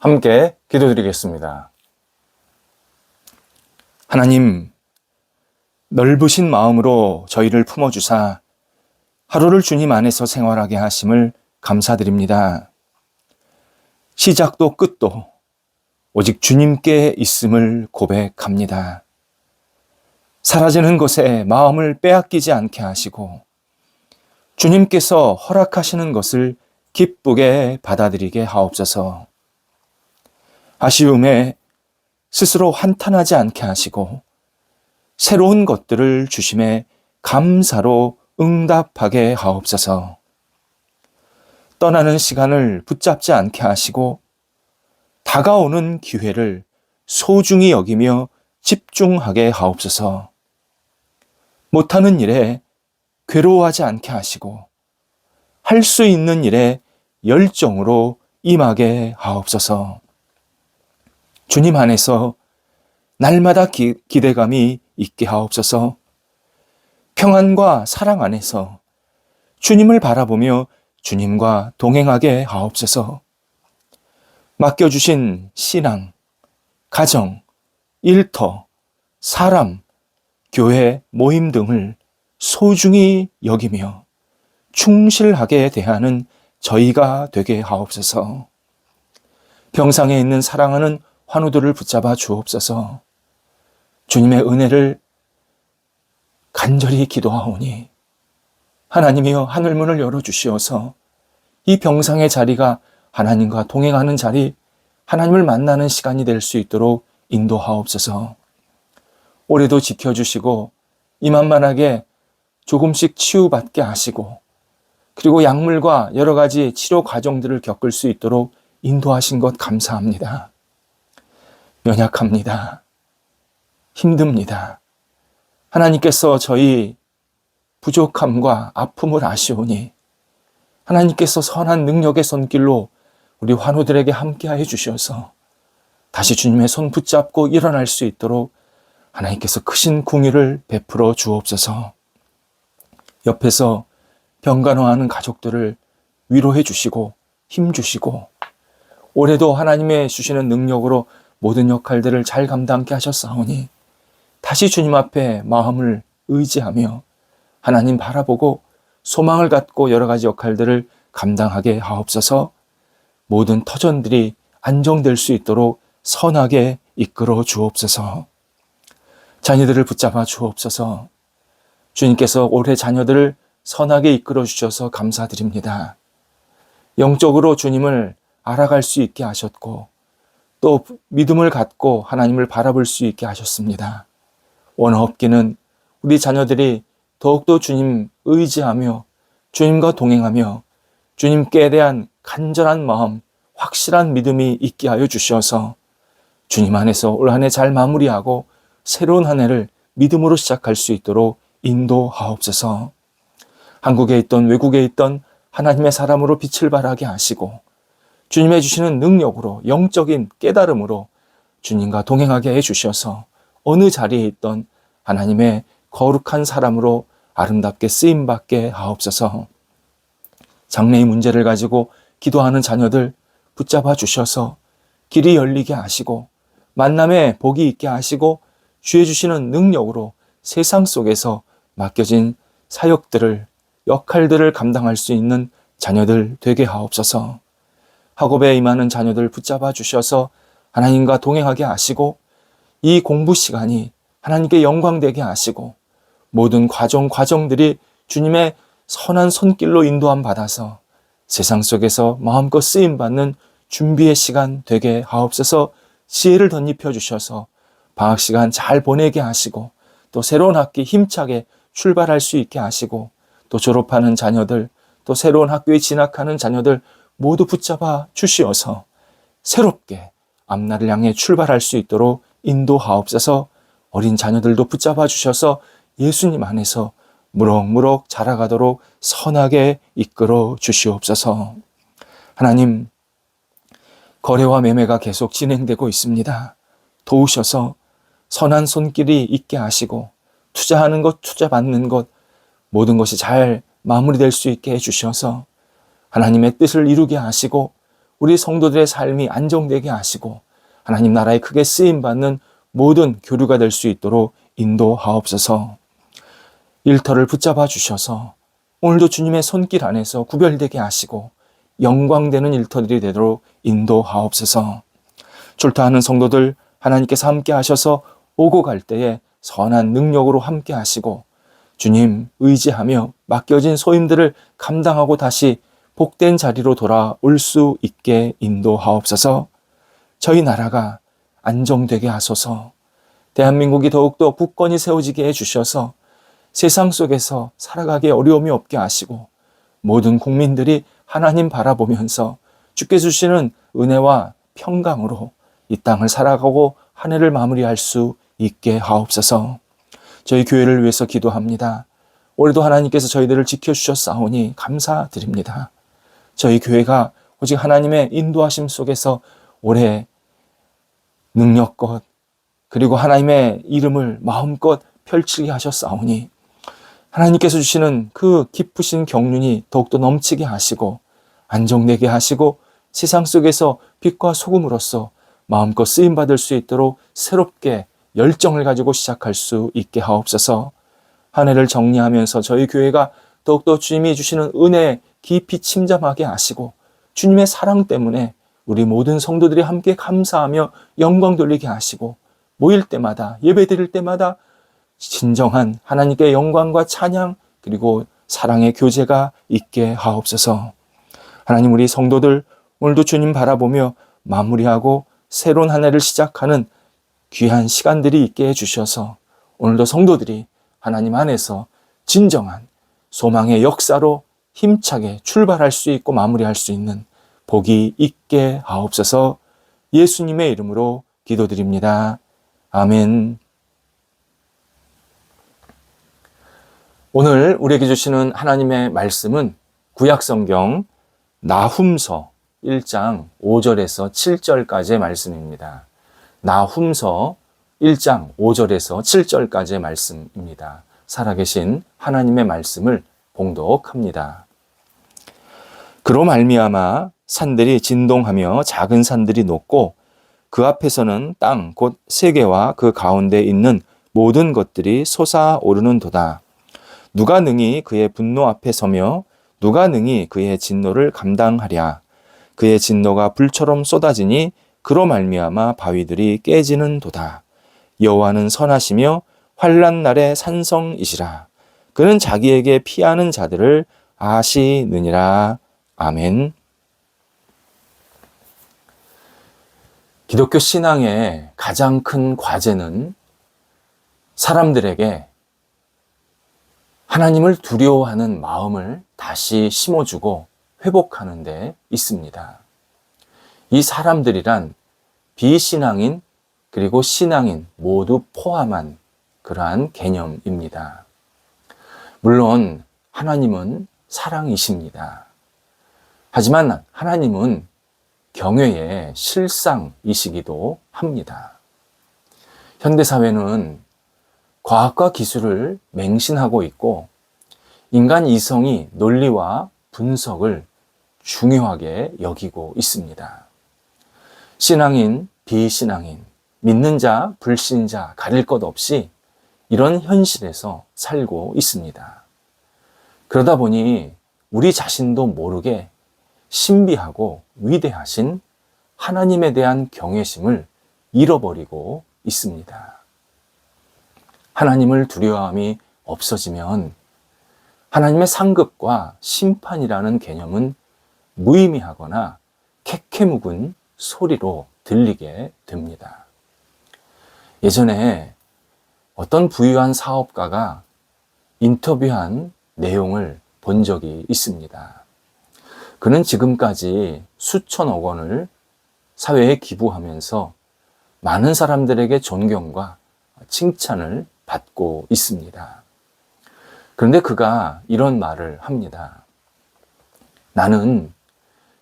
함께 기도드리겠습니다. 하나님, 넓으신 마음으로 저희를 품어주사 하루를 주님 안에서 생활하게 하심을 감사드립니다. 시작도 끝도 오직 주님께 있음을 고백합니다. 사라지는 것에 마음을 빼앗기지 않게 하시고 주님께서 허락하시는 것을 기쁘게 받아들이게 하옵소서. 아쉬움에 스스로 한탄하지 않게 하시고 새로운 것들을 주심에 감사로 응답하게 하옵소서. 떠나는 시간을 붙잡지 않게 하시고 다가오는 기회를 소중히 여기며 집중하게 하옵소서. 못하는 일에 괴로워하지 않게 하시고 할 수 있는 일에 열정으로 임하게 하옵소서. 주님 안에서 날마다 기, 기대감이 있게 하옵소서. 평안과 사랑 안에서 주님을 바라보며 주님과 동행하게 하옵소서. 맡겨주신 신앙, 가정, 일터, 사람, 교회, 모임 등을 소중히 여기며 충실하게 대하는 저희가 되게 하옵소서. 병상에 있는 사랑하는 환우들을 붙잡아 주옵소서. 주님의 은혜를 간절히 기도하오니 하나님이여 하늘문을 열어 주시어서 이 병상의 자리가 하나님과 동행하는 자리, 하나님을 만나는 시간이 될 수 있도록 인도하옵소서. 올해도 지켜주시고 이만만하게 조금씩 치유받게 하시고 그리고 약물과 여러 가지 치료 과정들을 겪을 수 있도록 인도하신 것 감사합니다. 연약합니다. 힘듭니다. 하나님께서 저희 부족함과 아픔을 아시오니 하나님께서 선한 능력의 손길로 우리 환우들에게 함께하여 주셔서 다시 주님의 손 붙잡고 일어날 수 있도록 하나님께서 크신 궁유를 베풀어 주옵소서. 옆에서 병간호하는 가족들을 위로해 주시고 힘 주시고 올해도 하나님의 주시는 능력으로 모든 역할들을 잘 감당케 하셨사오니 다시 주님 앞에 마음을 의지하며 하나님 바라보고 소망을 갖고 여러 가지 역할들을 감당하게 하옵소서. 모든 터전들이 안정될 수 있도록 선하게 이끌어 주옵소서. 자녀들을 붙잡아 주옵소서. 주님께서 올해 자녀들을 선하게 이끌어 주셔서 감사드립니다. 영적으로 주님을 알아갈 수 있게 하셨고 또 믿음을 갖고 하나님을 바라볼 수 있게 하셨습니다. 원없기는 우리 자녀들이 더욱더 주님 의지하며 주님과 동행하며 주님께 대한 간절한 마음, 확실한 믿음이 있게 하여 주셔서 주님 안에서 올 한 해 잘 마무리하고 새로운 한 해를 믿음으로 시작할 수 있도록 인도하옵소서. 한국에 있던 외국에 있던 하나님의 사람으로 빛을 발하게 하시고 주님의 주시는 능력으로 영적인 깨달음으로 주님과 동행하게 해 주셔서 어느 자리에 있던 하나님의 거룩한 사람으로 아름답게 쓰임 받게 하옵소서. 장래의 문제를 가지고 기도하는 자녀들 붙잡아 주셔서 길이 열리게 하시고 만남에 복이 있게 하시고 주의 주시는 능력으로 세상 속에서 맡겨진 사역들을 역할들을 감당할 수 있는 자녀들 되게 하옵소서. 학업에 임하는 자녀들 붙잡아 주셔서 하나님과 동행하게 하시고 이 공부 시간이 하나님께 영광되게 하시고 모든 과정 과정들이 주님의 선한 손길로 인도함 받아서 세상 속에서 마음껏 쓰임 받는 준비의 시간 되게 하옵소서. 지혜를 덧입혀 주셔서 방학 시간 잘 보내게 하시고 또 새로운 학기 힘차게 출발할 수 있게 하시고 또 졸업하는 자녀들 또 새로운 학교에 진학하는 자녀들 모두 붙잡아 주시어서 새롭게 앞날을 향해 출발할 수 있도록 인도하옵소서 어린 자녀들도 붙잡아 주셔서 예수님 안에서 무럭무럭 자라가도록 선하게 이끌어 주시옵소서. 하나님, 거래와 매매가 계속 진행되고 있습니다. 도우셔서 선한 손길이 있게 하시고 투자하는 것, 투자 받는 것 모든 것이 잘 마무리될 수 있게 해 주셔서 하나님의 뜻을 이루게 하시고 우리 성도들의 삶이 안정되게 하시고 하나님 나라에 크게 쓰임 받는 모든 교류가 될 수 있도록 인도하옵소서. 일터를 붙잡아 주셔서 오늘도 주님의 손길 안에서 구별되게 하시고 영광되는 일터들이 되도록 인도하옵소서. 출타하는 성도들 하나님께서 함께 하셔서 오고 갈 때에 선한 능력으로 함께 하시고 주님 의지하며 맡겨진 소임들을 감당하고 다시 복된 자리로 돌아올 수 있게 인도하옵소서. 저희 나라가 안정되게 하소서. 대한민국이 더욱더 굳건히 세워지게 해주셔서 세상 속에서 살아가기에 어려움이 없게 하시고 모든 국민들이 하나님 바라보면서 주께 주시는 은혜와 평강으로 이 땅을 살아가고 한 해를 마무리할 수 있게 하옵소서. 저희 교회를 위해서 기도합니다. 올해도 하나님께서 저희들을 지켜주셨사오니 감사드립니다. 저희 교회가 오직 하나님의 인도하심 속에서 올해 능력껏 그리고 하나님의 이름을 마음껏 펼치게 하셨사오니 하나님께서 주시는 그 기쁘신 경륜이 더욱더 넘치게 하시고 안정되게 하시고 세상 속에서 빛과 소금으로서 마음껏 쓰임 받을 수 있도록 새롭게 열정을 가지고 시작할 수 있게 하옵소서. 한 해를 정리하면서 저희 교회가 더욱더 주님이 주시는 은혜에 깊이 침잠하게 하시고 주님의 사랑 때문에 우리 모든 성도들이 함께 감사하며 영광 돌리게 하시고 모일 때마다 예배 드릴 때마다 진정한 하나님께 영광과 찬양 그리고 사랑의 교제가 있게 하옵소서. 하나님 우리 성도들 오늘도 주님 바라보며 마무리하고 새로운 한 해를 시작하는 귀한 시간들이 있게 해주셔서 오늘도 성도들이 하나님 안에서 진정한 소망의 역사로 힘차게 출발할 수 있고 마무리할 수 있는 복이 있게 하옵소서 예수님의 이름으로 기도드립니다. 아멘. 오늘 우리에게 주시는 하나님의 말씀은 구약성경 나훔서 1장 5절에서 7절까지의 말씀입니다. 나훔서 1장 5절에서 7절까지의 말씀입니다. 살아계신 하나님의 말씀을 봉독합니다. 그로 말미암아 산들이 진동하며 작은 산들이 높고 그 앞에서는 땅 곧 세계와 그 가운데 있는 모든 것들이 솟아오르는도다. 누가 능히 그의 분노 앞에 서며 누가 능히 그의 진노를 감당하랴. 그의 진노가 불처럼 쏟아지니 그로 말미암아 바위들이 깨지는도다. 여호와는 선하시며 환란 날의 산성이시라. 그는 자기에게 피하는 자들을 아시느니라. 아멘. 기독교 신앙의 가장 큰 과제는 사람들에게 하나님을 두려워하는 마음을 다시 심어주고 회복하는 데 있습니다. 이 사람들이란 비신앙인 그리고 신앙인 모두 포함한 그러한 개념입니다. 물론 하나님은 사랑이십니다. 하지만 하나님은 경외의 실상이시기도 합니다. 현대사회는 과학과 기술을 맹신하고 있고 인간 이성이 논리와 분석을 중요하게 여기고 있습니다. 신앙인, 비신앙인, 믿는 자, 불신자 가릴 것 없이 이런 현실에서 살고 있습니다. 그러다 보니 우리 자신도 모르게 신비하고 위대하신 하나님에 대한 경외심을 잃어버리고 있습니다. 하나님을 두려워함이 없어지면 하나님의 상급과 심판이라는 개념은 무의미하거나 캐캐묵은 소리로 들리게 됩니다. 예전에 어떤 부유한 사업가가 인터뷰한 내용을 본 적이 있습니다. 그는 지금까지 수천억 원을 사회에 기부하면서 많은 사람들에게 존경과 칭찬을 받고 있습니다. 그런데 그가 이런 말을 합니다. 나는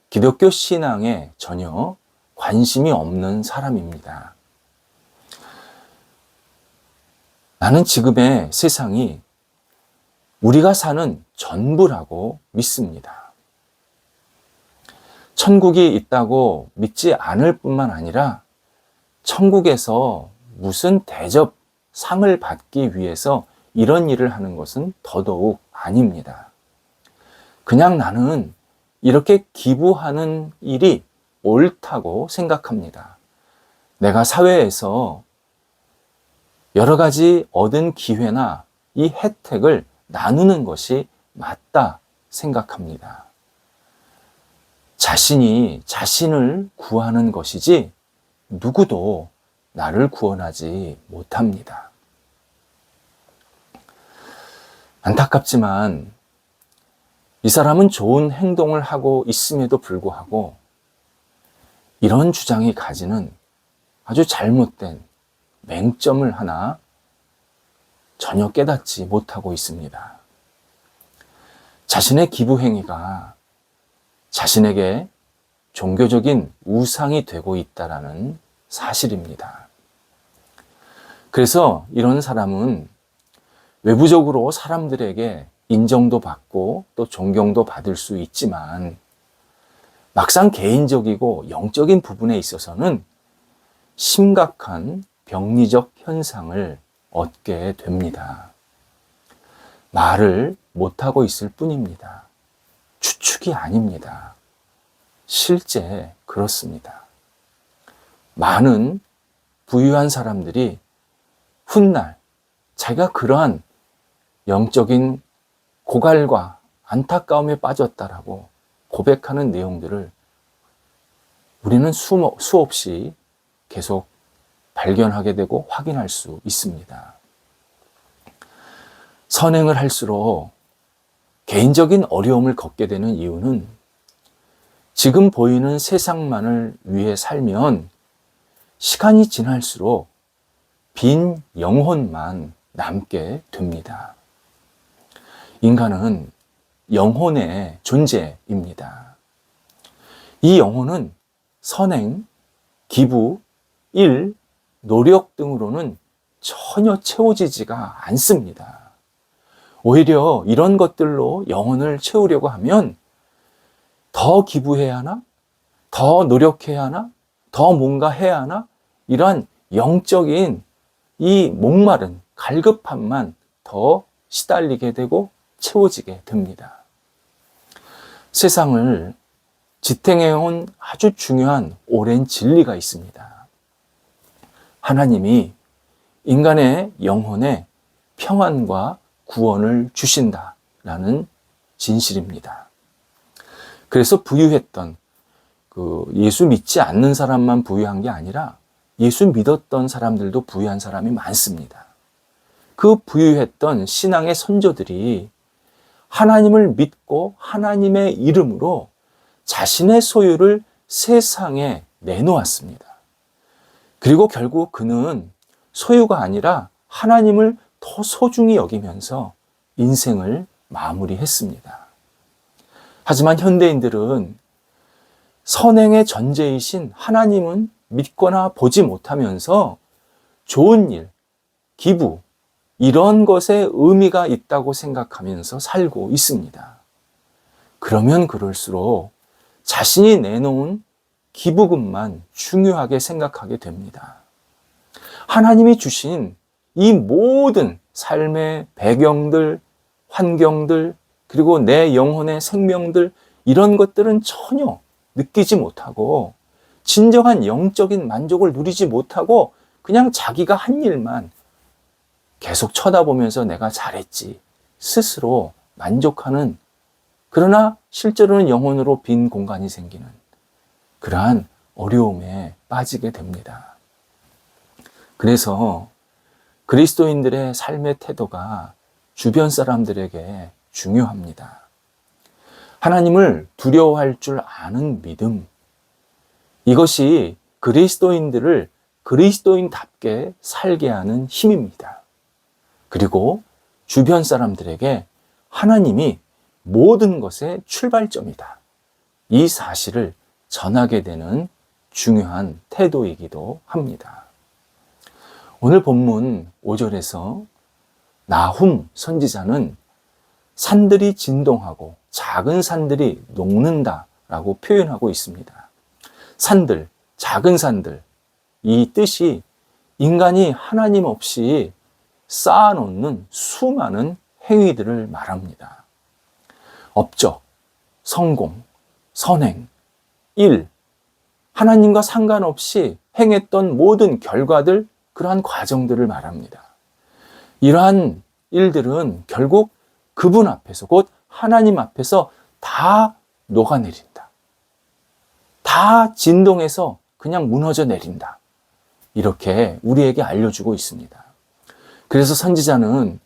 기독교 신앙에 전혀 관심이 없는 사람입니다. 나는 지금의 세상이 우리가 사는 전부라고 믿습니다. 천국이 있다고 믿지 않을 뿐만 아니라 천국에서 무슨 대접 상을 받기 위해서 이런 일을 하는 것은 더더욱 아닙니다. 그냥 나는 이렇게 기부하는 일이 옳다고 생각합니다. 내가 사회에서 여러 가지 얻은 기회나 이 혜택을 나누는 것이 맞다 생각합니다. 자신이 자신을 구하는 것이지 누구도 나를 구원하지 못합니다. 안타깝지만 이 사람은 좋은 행동을 하고 있음에도 불구하고 이런 주장이 가지는 아주 잘못된 맹점을 하나 전혀 깨닫지 못하고 있습니다. 자신의 기부 행위가 자신에게 종교적인 우상이 되고 있다라는 사실입니다. 그래서 이런 사람은 외부적으로 사람들에게 인정도 받고 또 존경도 받을 수 있지만 막상 개인적이고 영적인 부분에 있어서는 심각한 병리적 현상을 얻게 됩니다. 말을 못하고 있을 뿐입니다. 추측이 아닙니다. 실제 그렇습니다. 많은 부유한 사람들이 훗날 자기가 그러한 영적인 고갈과 안타까움에 빠졌다라고 고백하는 내용들을 우리는 수없이 계속 발견하게 되고 확인할 수 있습니다. 선행을 할수록 개인적인 어려움을 겪게 되는 이유는 지금 보이는 세상만을 위해 살면 시간이 지날수록 빈 영혼만 남게 됩니다. 인간은 영혼의 존재입니다. 이 영혼은 선행, 기부, 일, 노력 등으로는 전혀 채워지지가 않습니다. 오히려 이런 것들로 영혼을 채우려고 하면 더 기부해야 하나? 더 노력해야 하나? 더 뭔가 해야 하나? 이러한 영적인 이 목마른 갈급함만 더 시달리게 되고 채워지게 됩니다. 세상을 지탱해온 아주 중요한 오랜 진리가 있습니다. 하나님이 인간의 영혼에 평안과 구원을 주신다라는 진실입니다. 그래서 부유했던 그 예수 믿지 않는 사람만 부유한 게 아니라 예수 믿었던 사람들도 부유한 사람이 많습니다. 그 부유했던 신앙의 선조들이 하나님을 믿고 하나님의 이름으로 자신의 소유를 세상에 내놓았습니다. 그리고 결국 그는 소유가 아니라 하나님을 더 소중히 여기면서 인생을 마무리했습니다. 하지만 현대인들은 선행의 전제이신 하나님은 믿거나 보지 못하면서 좋은 일, 기부, 이런 것에 의미가 있다고 생각하면서 살고 있습니다. 그러면 그럴수록 자신이 내놓은 기부금만 중요하게 생각하게 됩니다. 하나님이 주신 이 모든 삶의 배경들, 환경들, 그리고 내 영혼의 생명들, 이런 것들은 전혀 느끼지 못하고, 진정한 영적인 만족을 누리지 못하고, 그냥 자기가 한 일만 계속 쳐다보면서 내가 잘했지. 스스로 만족하는, 그러나 실제로는 영혼으로 빈 공간이 생기는 그러한 어려움에 빠지게 됩니다. 그래서 그리스도인들의 삶의 태도가 주변 사람들에게 중요합니다. 하나님을 두려워할 줄 아는 믿음. 이것이 그리스도인들을 그리스도인답게 살게 하는 힘입니다. 그리고 주변 사람들에게 하나님이 모든 것의 출발점이다. 이 사실을 전하게 되는 중요한 태도이기도 합니다. 오늘 본문 5절에서 나훔 선지자는 산들이 진동하고 작은 산들이 녹는다 라고 표현하고 있습니다. 산들, 작은 산들, 이 뜻이 인간이 하나님 없이 쌓아놓는 수많은 행위들을 말합니다. 업적, 성공, 선행, 일, 하나님과 상관없이 행했던 모든 결과들, 그러한 과정들을 말합니다. 이러한 일들은 결국 그분 앞에서, 곧 하나님 앞에서 다 녹아내린다. 다 진동해서 그냥 무너져 내린다. 이렇게 우리에게 알려주고 있습니다. 그래서 선지자는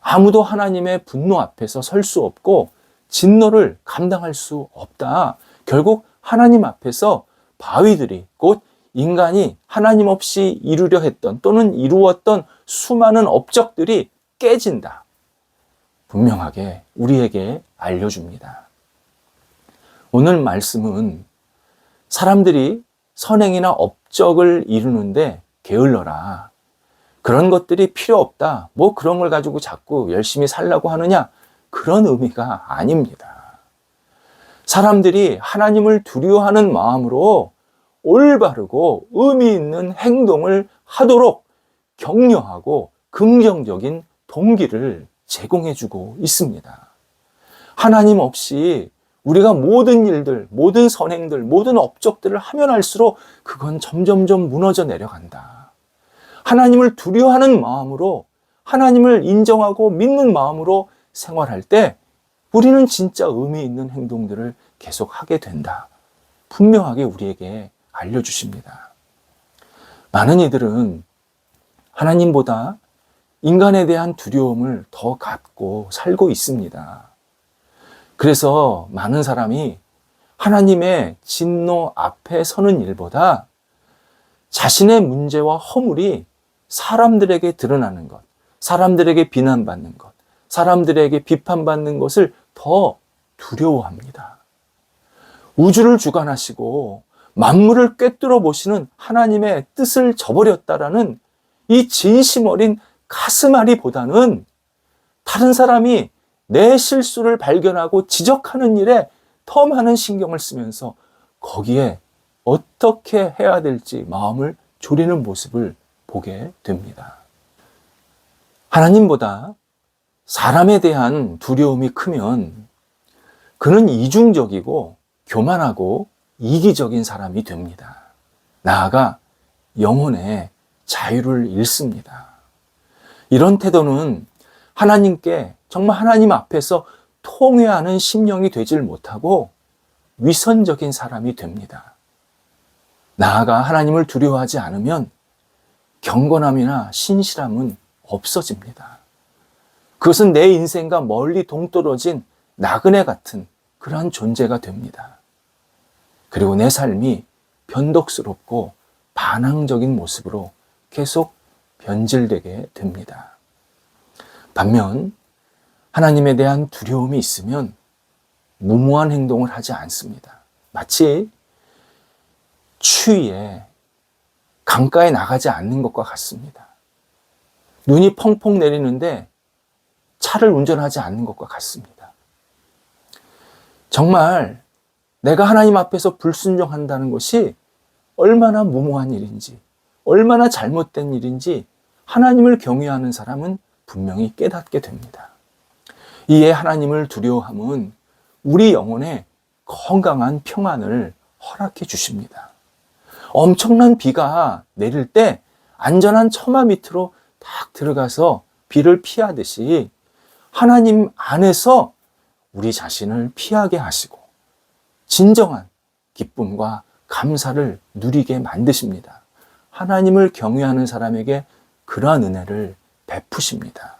아무도 하나님의 분노 앞에서 설 수 없고 진노를 감당할 수 없다. 결국 하나님 앞에서 바위들이 곧 인간이 하나님 없이 이루려 했던 또는 이루었던 수많은 업적들이 깨진다. 분명하게 우리에게 알려줍니다. 오늘 말씀은 사람들이 선행이나 업적을 이루는데 게을러라. 그런 것들이 필요 없다. 뭐 그런 걸 가지고 자꾸 열심히 살라고 하느냐? 그런 의미가 아닙니다. 사람들이 하나님을 두려워하는 마음으로 올바르고 의미 있는 행동을 하도록 격려하고 긍정적인 동기를 제공해 주고 있습니다. 하나님 없이 우리가 모든 일들, 모든 선행들, 모든 업적들을 하면 할수록 그건 점점점 무너져 내려간다. 하나님을 두려워하는 마음으로 하나님을 인정하고 믿는 마음으로 생활할 때 우리는 진짜 의미 있는 행동들을 계속 하게 된다. 분명하게 우리에게 알려주십니다. 많은 이들은 하나님보다 인간에 대한 두려움을 더 갖고 살고 있습니다. 그래서 많은 사람이 하나님의 진노 앞에 서는 일보다 자신의 문제와 허물이 사람들에게 드러나는 것, 사람들에게 비난받는 것, 사람들에게 비판받는 것을 더 두려워합니다. 우주를 주관하시고 만물을 꿰뚫어 보시는 하나님의 뜻을 저버렸다라는 이 진심 어린 가슴앓이보다는 다른 사람이 내 실수를 발견하고 지적하는 일에 더 많은 신경을 쓰면서 거기에 어떻게 해야 될지 마음을 졸이는 모습을 보게 됩니다. 하나님보다 사람에 대한 두려움이 크면 그는 이중적이고 교만하고 이기적인 사람이 됩니다. 나아가 영혼의 자유를 잃습니다. 이런 태도는 하나님께 정말 하나님 앞에서 통회하는 심령이 되질 못하고 위선적인 사람이 됩니다. 나아가 하나님을 두려워하지 않으면 경건함이나 신실함은 없어집니다. 그것은 내 인생과 멀리 동떨어진 나그네 같은 그러한 존재가 됩니다. 그리고 내 삶이 변덕스럽고 반항적인 모습으로 계속 변질되게 됩니다. 반면 하나님에 대한 두려움이 있으면 무모한 행동을 하지 않습니다. 마치 추위에 강가에 나가지 않는 것과 같습니다. 눈이 펑펑 내리는데 차를 운전하지 않는 것과 같습니다. 정말 내가 하나님 앞에서 불순종한다는 것이 얼마나 무모한 일인지, 얼마나 잘못된 일인지 하나님을 경외하는 사람은 분명히 깨닫게 됩니다. 이에 하나님을 두려워함은 우리 영혼에 건강한 평안을 허락해 주십니다. 엄청난 비가 내릴 때 안전한 처마 밑으로 딱 들어가서 비를 피하듯이 하나님 안에서 우리 자신을 피하게 하시고 진정한 기쁨과 감사를 누리게 만드십니다. 하나님을 경외하는 사람에게 그러한 은혜를 베푸십니다.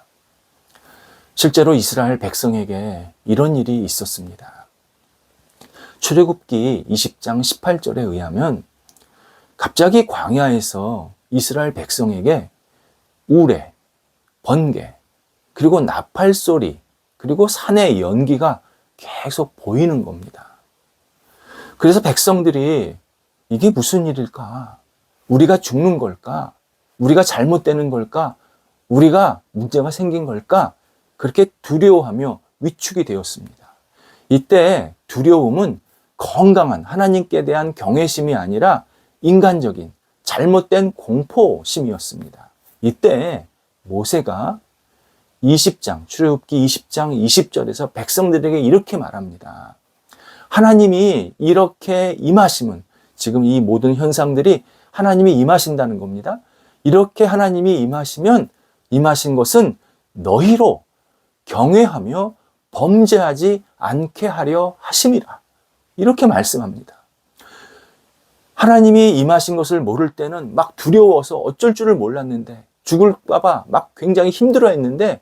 실제로 이스라엘 백성에게 이런 일이 있었습니다. 출애굽기 20장 18절에 의하면 갑자기 광야에서 이스라엘 백성에게 우레, 번개, 그리고 나팔 소리, 그리고 산의 연기가 계속 보이는 겁니다. 그래서 백성들이 이게 무슨 일일까? 우리가 죽는 걸까? 우리가 잘못되는 걸까? 우리가 문제가 생긴 걸까? 그렇게 두려워하며 위축이 되었습니다. 이때 두려움은 건강한 하나님께 대한 경외심이 아니라 인간적인 잘못된 공포심이었습니다. 이때 모세가 20장, 출애굽기 20장 20절에서 백성들에게 이렇게 말합니다. 하나님이 이렇게 임하심은 지금 이 모든 현상들이 하나님이 임하신다는 겁니다. 이렇게 하나님이 임하시면 임하신 것은 너희로 경외하며 범죄하지 않게 하려 하심이라. 이렇게 말씀합니다. 하나님이 임하신 것을 모를 때는 막 두려워서 어쩔 줄을 몰랐는데 죽을까봐 막 굉장히 힘들어 했는데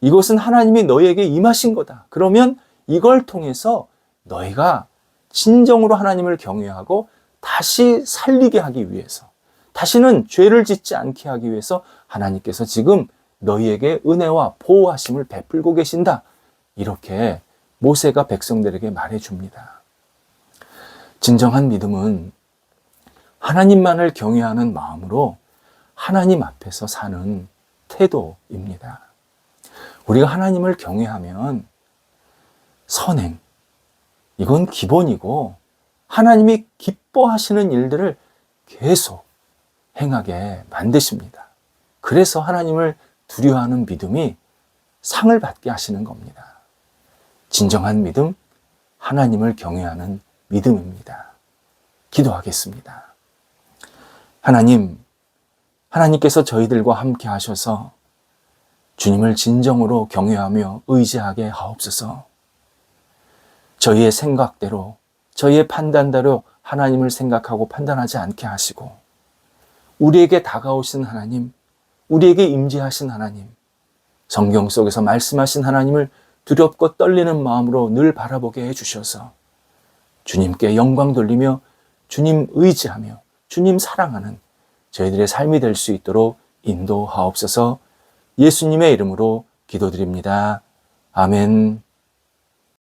이것은 하나님이 너희에게 임하신 거다. 그러면 이걸 통해서 너희가 진정으로 하나님을 경외하고 다시 살리게 하기 위해서 다시는 죄를 짓지 않게 하기 위해서 하나님께서 지금 너희에게 은혜와 보호하심을 베풀고 계신다. 이렇게 모세가 백성들에게 말해 줍니다. 진정한 믿음은 하나님만을 경외하는 마음으로 하나님 앞에서 사는 태도입니다. 우리가 하나님을 경외하면 선행, 이건 기본이고 하나님이 기뻐하시는 일들을 계속 행하게 만드십니다. 그래서 하나님을 두려워하는 믿음이 상을 받게 하시는 겁니다. 진정한 믿음, 하나님을 경외하는 믿음입니다. 기도하겠습니다. 하나님, 하나님께서 저희들과 함께 하셔서 주님을 진정으로 경외하며 의지하게 하옵소서. 저희의 생각대로, 저희의 판단대로 하나님을 생각하고 판단하지 않게 하시고, 우리에게 다가오신 하나님, 우리에게 임재하신 하나님, 성경 속에서 말씀하신 하나님을 두렵고 떨리는 마음으로 늘 바라보게 해주셔서 주님께 영광 돌리며 주님 의지하며 주님 사랑하는 저희들의 삶이 될 수 있도록 인도하옵소서 예수님의 이름으로 기도드립니다. 아멘.